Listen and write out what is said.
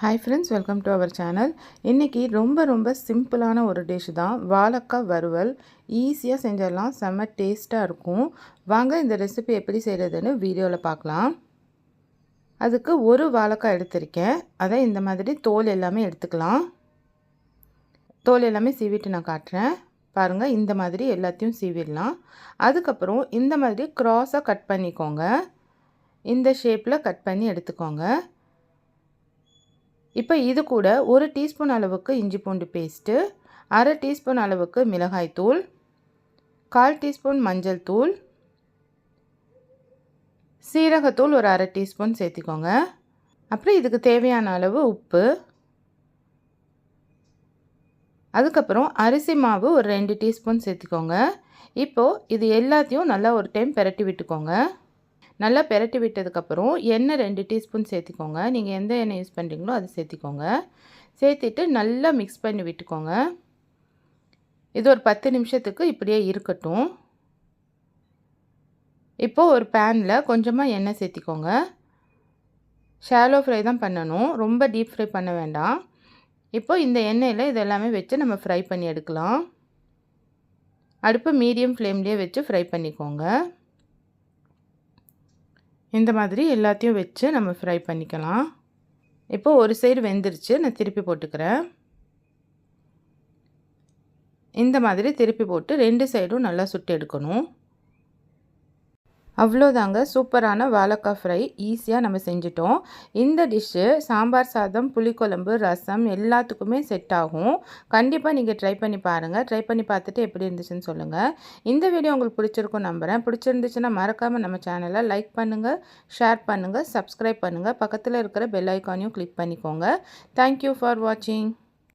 Hi friends welcome to our channel இன்றைக்கி ரொம்ப ரொம்ப சிம்பிளான ஒரு டிஷ் தான். வாழைக்காய் வறுவல். ஈஸியாக செஞ்சிடலாம். செம்ம டேஸ்ட்டாக இருக்கும். வாங்க இந்த ரெசிபி எப்படி செய்கிறதுன்னு வீடியோவில் பார்க்கலாம். அதுக்கு ஒரு வாழைக்காய் எடுத்திருக்கேன். அதை இந்த மாதிரி தோல் எல்லாமே எடுத்துக்கலாம். தோல் எல்லாமே சீவிட்டு நான் காட்டுறேன். பாருங்கள் இந்த மாதிரி எல்லாத்தையும் சீவிடலாம். அதுக்கப்புறம் இந்த மாதிரி க்ராஸாக கட் பண்ணிக்கோங்க. இந்த ஷேப்பில் கட் பண்ணி எடுத்துக்கோங்க. இப்போ இது கூட ஒரு டீஸ்பூன் அளவுக்கு இஞ்சி பூண்டு பேஸ்ட்டு அரை டீஸ்பூன் அளவுக்கு மிளகாய் தூள் கால் டீஸ்பூன் மஞ்சள் தூள் சீரகத்தூள் ஒரு அரை டீஸ்பூன் சேர்த்திக்கோங்க. அப்புறம் இதுக்கு தேவையான அளவு உப்பு அதுக்கப்புறம் அரிசி மாவு ஒரு ரெண்டு டீஸ்பூன் சேர்த்துக்கோங்க. இப்போது இது எல்லாத்தையும் நல்லா ஒரு டைம் பெரட்டி விட்டுக்கோங்க. நல்லா பெரட்டி விட்டதுக்கப்புறம் எண்ணெய் ரெண்டு டீஸ்பூன் சேர்த்திக்கோங்க. நீங்கள் எந்த எண்ணெய் யூஸ் பண்ணுறீங்களோ அதை சேர்த்திக்கோங்க. சேர்த்திட்டு நல்லா மிக்ஸ் பண்ணி விட்டுக்கோங்க. இது ஒரு பத்து நிமிஷத்துக்கு இப்படியே இருக்கட்டும். இப்போது ஒரு பேனில் கொஞ்சமாக எண்ணெய் சேர்த்திக்கோங்க. ஷாலோ ஃப்ரை தான் பண்ணணும். ரொம்ப டீப் ஃப்ரை பண்ண வேண்டாம். இப்போ இந்த எண்ணெயில் இது எல்லாமே வச்சு நம்ம ஃப்ரை பண்ணி எடுக்கலாம். அடுப்பு மீடியம் ஃப்ளேம்லேயே வச்சு ஃப்ரை பண்ணிக்கோங்க. இந்த மாதிரி எல்லாத்தையும் வச்சு நம்ம ஃப்ரை பண்ணிக்கலாம். இப்போது ஒரு சைடு வெந்துருச்சு நான் திருப்பி போட்டுக்கிறேன். இந்த மாதிரி திருப்பி போட்டு ரெண்டு சைடும் நல்லா சுட்டு எடுக்கணும். அவ்வளோதாங்க. சூப்பரான வாழைக்காய் ஃப்ரை. ஈஸியாக நம்ம செஞ்சிட்டோம். இந்த டிஷ்ஷு சாம்பார் சாதம் புளிக்குழம்பு ரசம் எல்லாத்துக்குமே செட் ஆகும். கண்டிப்பாக நீங்கள் ட்ரை பண்ணி பாருங்கள் ட்ரை பண்ணி பார்த்துட்டு எப்படி இருந்துச்சுன்னு சொல்லுங்கள் இந்த வீடியோ உங்களுக்கு பிடிச்சிருக்கும் நம்புகிறேன் பிடிச்சிருந்துச்சுன்னா மறக்காமல் நம்ம சேனலை லைக் பண்ணுங்கள் ஷேர் பண்ணுங்கள் சப்ஸ்கிரைப் பண்ணுங்கள் பக்கத்தில் இருக்கிற பெல் ஐக்கானையும் கிளிக் பண்ணிக்கோங்க. தேங்க்யூ ஃபார் வாட்சிங்